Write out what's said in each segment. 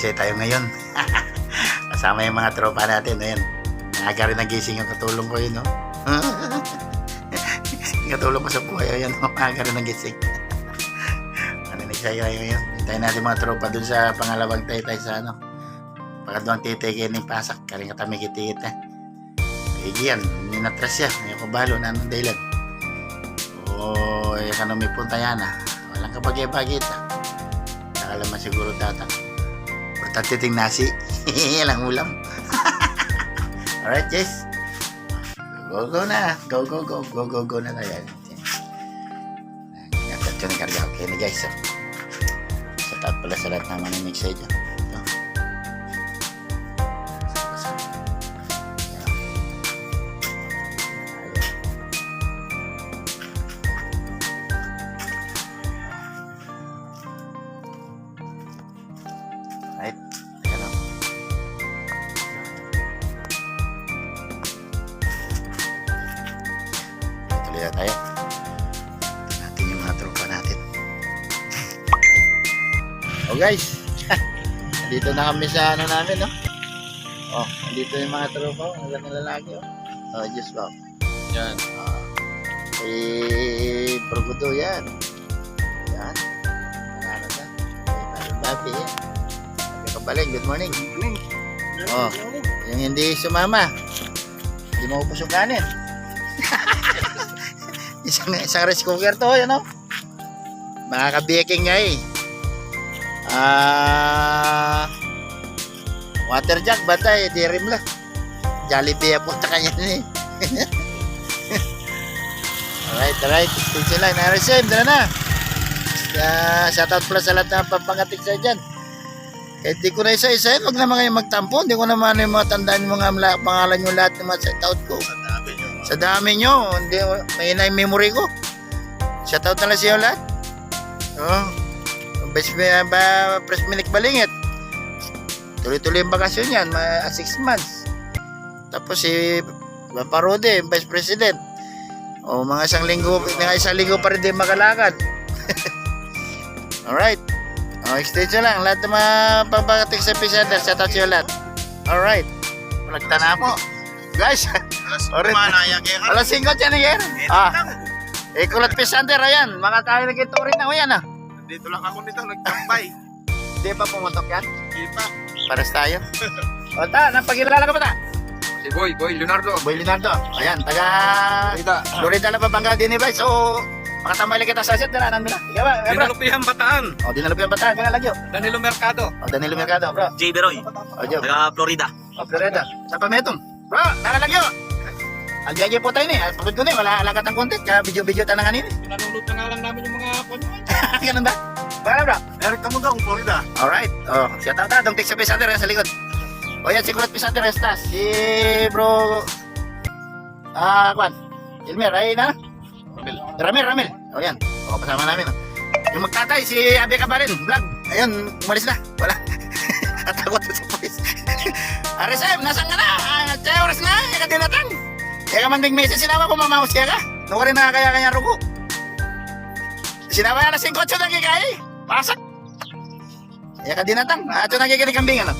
Maninigsay tayo ngayon. Kasama yung mga tropa natin. Ayan. Naga rin nagising yung katulong ko yun, no? yung katulong ko sa buhay. Ayan, no? Naga rin nagising. Maninigsay tayo ngayon. Hintayin natin mga tropa dun sa pangalawang taytay sa ano. Pangalawang taytay kayo ng pasak. Kaling kami kitikit na. Igiyan, ninatras siya. Ayaw ko balo na anong dahilan. O, may punta yan ah. Walang kapag-ipagit ah. Nakalaman siguro tata. Importante ting nasi. Walang ulam. Alright, Jess. Go, go na. Go, go, go. Go, go, go na tayo. Ingat yun ang karga. Okay na guys. So, sa taat pala sa lahat naman ng mix dyan. Guys. Dito na kami sa ano namin, no? Oh, dito yung mga tropa. Ang ganda lalaki, oh. Oh, Diyos ko. Yan. Ah, eh, Burgudo yan. Yan. Ano na? Eh, Babi yan. Sabi ka pala, good morning. Oh, yung hindi sumama. Hindi mo upos yung kanin. isang, isang rice cooker to, yan o. Mga kabiking nga eh. Ah, water jug, batay, di rim lang. Jollibee po ta kanya ni. alright, alright. Stay lang. Na-receive, dala na. Uh, shoutout pala sa lahat ng papangatik sa dyan. Kahit di ko na isa-isahin, wag naman kayo magtampo. Hindi ko naman yung mga tandaan yung mga la- pangalan yung lahat ng mga shoutout ko. Sa dami nyo, hindi, may na yung memory ko. Shoutout na lang siya lahat. Oh. Best ba, ba Press Milik Balingit. Tuloy-tuloy yung bakasyon yan, mga 6 months. Tapos si Parode, Vice President. O mga isang linggo, mga isang linggo pa rin din makalakad. Alright. O, extension lang. Lahat ng mga pambakatik sa Pisander, shout out siyo lahat. Alright. Palagta na ako. Guys, alas 5 dyan again. Ah. Eh, kulat Pisander, ayan. Mga tayo nagkito rin na. O yan ah. Dito lang ako nito, nagtambay. Di ba pumutok yan? Di pa. Paras tayo. o ta, napagilala ka ba ta? Si Boy, Boy Leonardo. Boy Leonardo. Ayan, taga Kita. Florida na Babangga din ni Vice. So, makatambay lang kita sa set. Dalanan mo na. Ikaw ba? Ikaw ba? Dinalupihan Bataan. O, dinalupi ang bataan. Kaya lagyo. Danilo Mercado. O, Danilo Mercado, bro. J. Beroy, O, Joe. taga Florida. O, Florida. Sa pametong. Bro, tara lagyo. Ang jaja po tayo ni. At pagod ko ni. Wala alakat ang content. Kaya video-video tanang kanini. Pinanunod na nga lang namin yung mga kanya. Ganun ba? Baka bro. Eric Tamugang, Florida. Alright. O, siya tata. Dong take sa Pisander sa likod. O, yan si Kulat Pisander Estas. Si bro... Ah, Kwan. Ilmer, ay na? Ramil, Ramil. O yan. O, kasama namin. Yung magtatay, si Abe Cabarin, vlog. Ayun, umalis na. Wala. Natakot sa polis. RSM, nasan ka na? Ah, Tsaya oras na, ika dinatang. Kaya ka man ding message, sinawa ko mamawas siya ka. Naku rin na kaya kanya rugo. Sinawa na 5 8 na kikay. Pasak. Kaya ka dinatang. Ato na kikinig kambing, ano?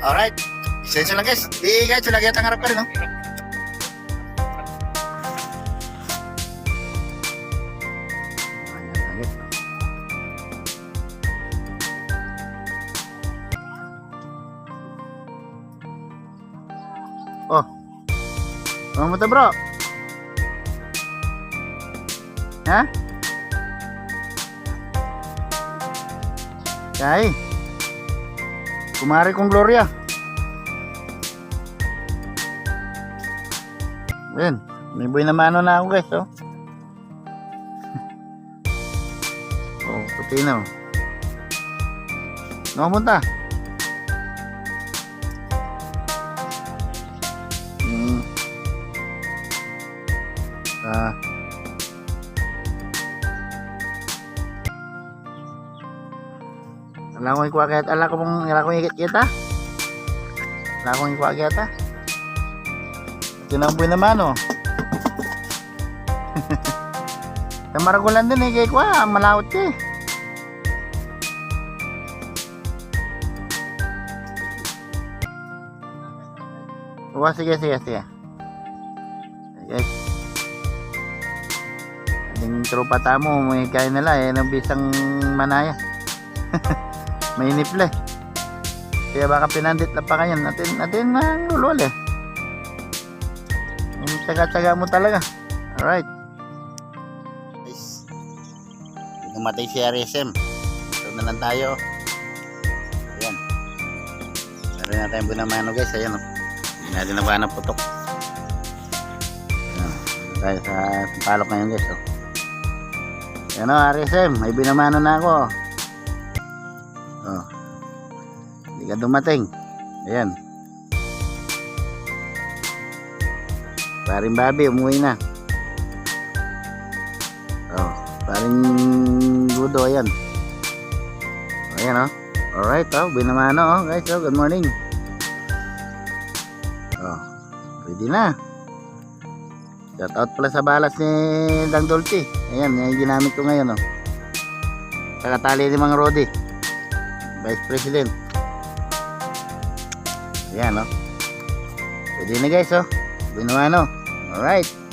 Alright. Sensyo lang guys. Di guys, lagi at ang harap ka rin, no? To, bro? Ha? Kay. Kumari kong Gloria. Ayan. May buhay na mano na ako guys, oh. oh, puti na, oh. Nakapunta. Hmm. Ah. Ala ko ikuha kaya ala ko mong ala ko ikit kita. Ala ko ikuha kita. Tinamboy naman oh. Sa Maragulan din eh, kay Kwa, malawot eh. Oh, sige, sige, sige. Guys. Ating tropa tamo, may kaya nila eh, ng bisang manaya. may nipple eh. Kaya baka pinandit na pa ngayon. Natin, natin ang lulol eh. Yung tsaga-tsaga mo talaga. Alright. Guys, Namatay si RSM. Ito na lang tayo. Ayan. Meron na tayong bunamano guys. Ayan o. Hindi natin nakuha ng putok. Tayo sa palok ngayon guys. O. Ayan o RSM. May binamano na ako. Oh. Hindi ka dumating. Ayan. Paring Bobby, umuwi na. Oh, paring Gudo, ayan. Ayan, oh. Alright, oh, binamano, oh, guys, oh, good morning. Oh, pwede na. Shout out pala sa balas ni Dang Dolce. Ayan, yan yung ginamit ko ngayon, oh. Sa katali ni Mang Rodi. Vice President. Ayan, oh. Pwede na, guys, oh. Binamano. Alright.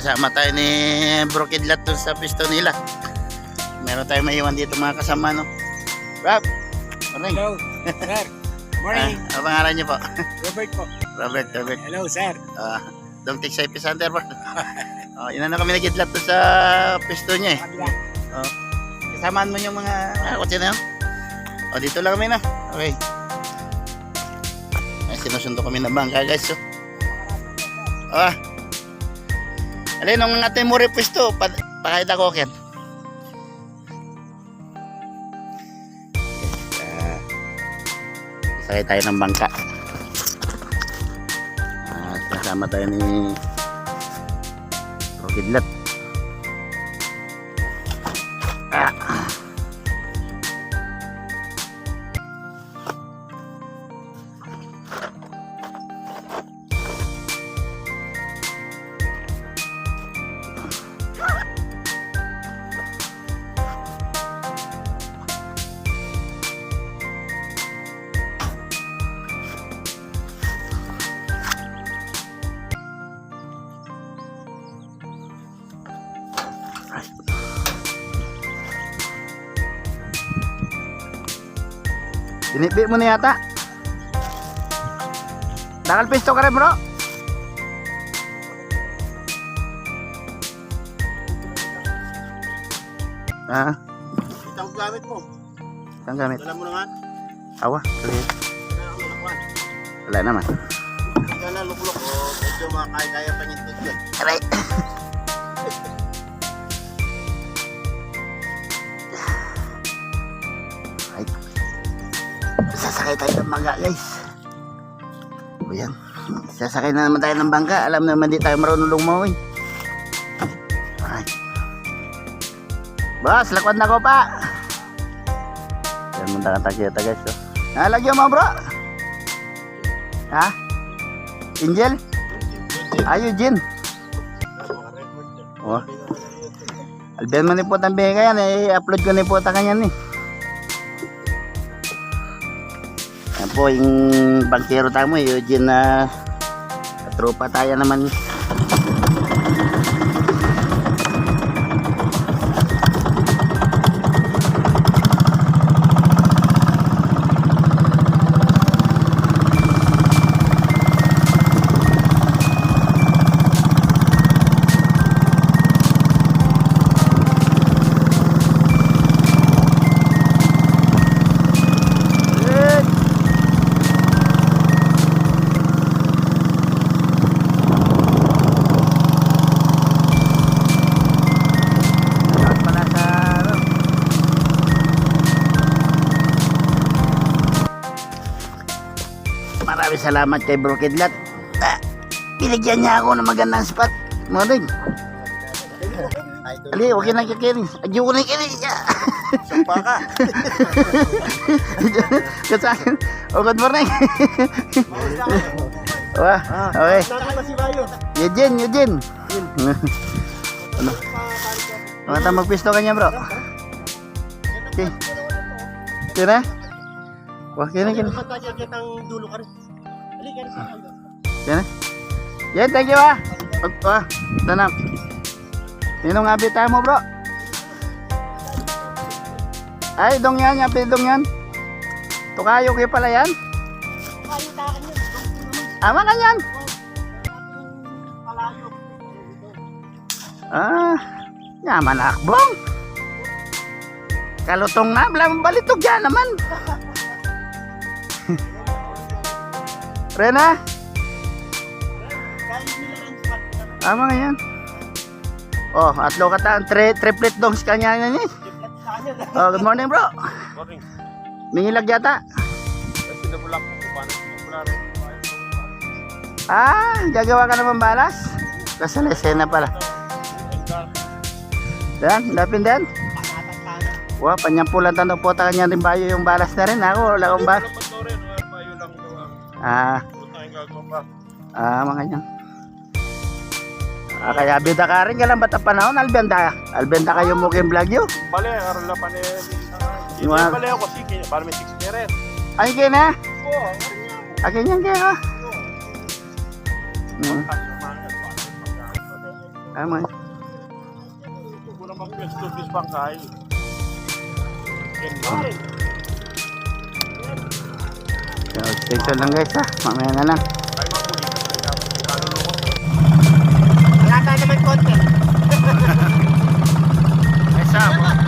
Ah, sinasama tayo ni Bro Kidlat dun sa pisto nila. Meron tayong maiwan dito mga kasama, no? Rob! Morning! Hello, sir. Morning. Ah, ang pangalan niyo po? Robert po. Robert, Robert. Hello, sir. Ah, Dong Tig sa Epicenter po. oh, ina na kami nagidlat dun sa pisto niya eh. Kabila. Kasamaan mo yung mga ah, kotse na yun. O, dito lang kami na. Okay. Ay, sinusundo kami ng bangka, guys. So. Ah. Alin, nung mga temore pwesto, pa, pakita ko. Ah, sakay tayo ng bangka. Ah, kasama tayo ni Rokidlat. Binipi mo na yata. Nakalpisto ka rin bro. Ah, Itang gamit mo. saan gamit? Dala mo naman. Awa, tuloy. Naman. Wala naman. Yan na, luklok. O, medyo makakaya pa dito. Aray. Sasakay tayo ng guys. O yan. Sasakay na naman tayo ng bangka. Alam naman di tayo marunong lumawi. Alright. Boss, lakwad na ko pa. Yan muna ka kita guys. Oh. Nalagyan mo bro. Ha? Angel? Ah, Eugene. Oh. Albihan mo ni po ang bega yan, eh, upload ko ni po ta kanyan eh. Po, yung bangkero tayo mo, Eugene na katropa tayo naman. Salamat kay Bro Kidlat. Ah, binigyan niya ako ng magandang spot. Morning. Ali, okay na kikiri. Adyo ko na kikiri. Sumpa ka. Good sa akin. Oh, good morning. Wah, okay. Eugene, Eugene. ano? Mga tayo magpisto kanya bro. Okay. Kira? Wah, kira, kira. Kitang dulo ka rin. Yan. Yan, thank you ah. Pag, ah, tanap. Ninong abit tayo mo bro. Ay, dong yan, yapi dong yan. Tukayo kayo pala yan. Ama ka yan. Ah, yaman na akbong. Kalutong na, balitog yan naman. Rena? Ama nga yan. Oh, atlo ka ta, tri triplet dongs kanya yan eh. Oh, good morning bro. Morning. Mingilag yata. Ah, gagawa ka naman balas? Nasa lesena pala. Dan, lapin din. Wah, panyampulan tanong po ta kanya rin bayo yung balas na rin. Ako, wala akong balas. Ah, ah, mga yan. Ah, kaya bida ka rin ka lang ba't ang panahon? Albenda. Albenda kayo mo kayong vlog yun. Bale, aron la pa ni. Hindi Wow. bale ako sige. Para may 6 rin. Ay, kaya na. Oo, Akin yan kaya ka. Hmm, tama. Kuna mag-pwesto bis bangkay. So, extension lang guys ha. Mamaya na lang. Wala tayo naman content. Guys ha.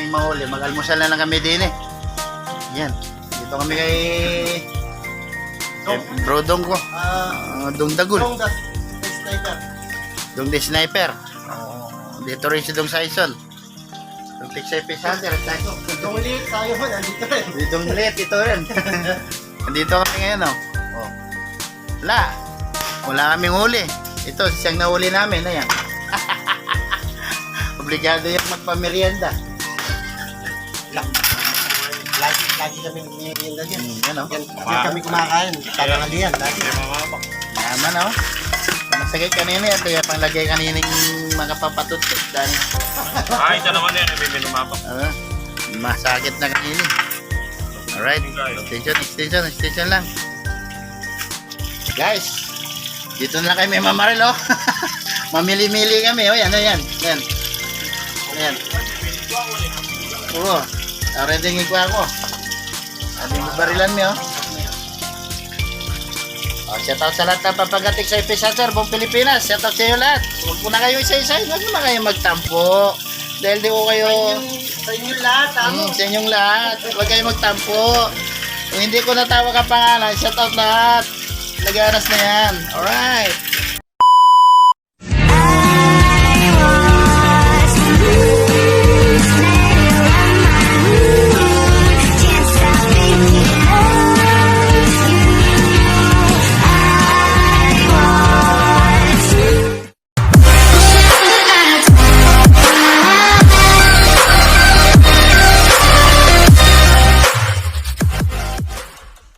Kaming mahuli, mag-almusal na lang kami din eh. Ayan. Dito kami kay... kay Brodong ko. Ah, Uh, Dong Dagul. Long das sniper. Dong the Sniper. Oh, dito rin si Dong Saison. Dong Pesander. At tayo. Dong ulit tayo mo nandito rin. Dong Liet, ito rin. Nandito kami ngayon oh. oh. Wala. Wala kaming huli. Ito, siyang nahuli namin. Ayan. Obligado yung magpamerienda. Lagi kami nagmimerienda diyan. Hmm, yan oh. Yan, yan kami kumakain. Tangan yan lagi. Naman oh. Masagay kanina yan. Kaya panglagay kanining mga papatutot. Dahil, Ah, ito naman yan, may minumapak. ah, masakit na kanini. Alright. Extension, extension, extension lang. Guys, dito na lang kami mamaril oh. Mamili-mili kami oh. Yan, oh, yan. Yan. Yan. Oo. Ah, ready ng ikuha ko. Mo barilan mo oh. Shout out sa lahat ng papagatik sa Epicenter, buong Pilipinas. Shout out sa inyo lahat. Huwag po na kayo isa-isa. Huwag naman kayo magtampo. Dahil di ko kayo... Sa inyo lahat, ano? Mm, sa inyong lahat. Huwag kayo magtampo. Kung hindi ko natawag ang pangalan, shout out lahat. Laganas na yan. Alright.